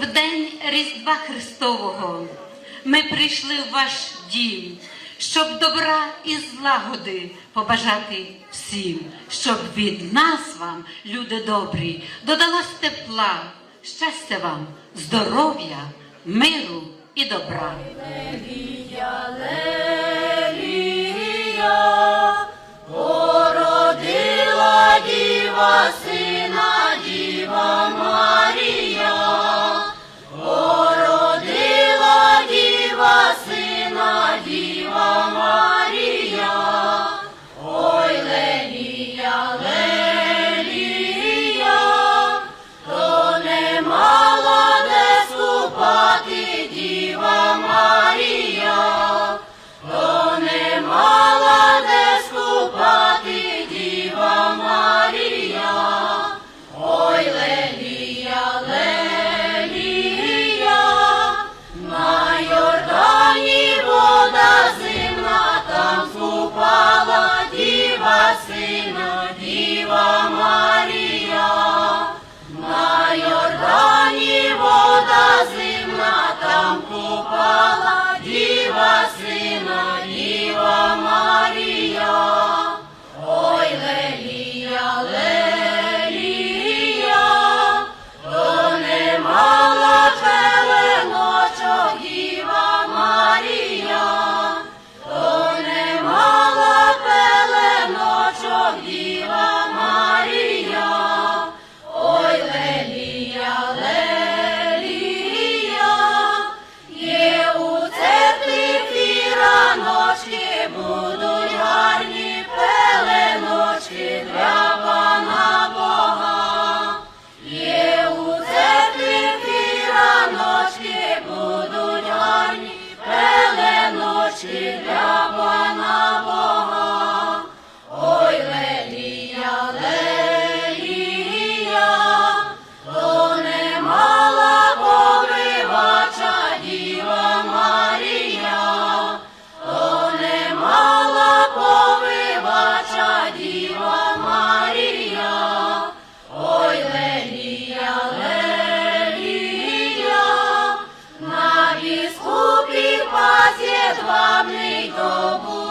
в день Різдва Христового ми прийшли в ваш дім, щоб добра і злагоди побажати всім, щоб від нас вам, люди добрі, додалось тепла, щастя вам, здоров'я, миру і добра. вчителя. славний добу.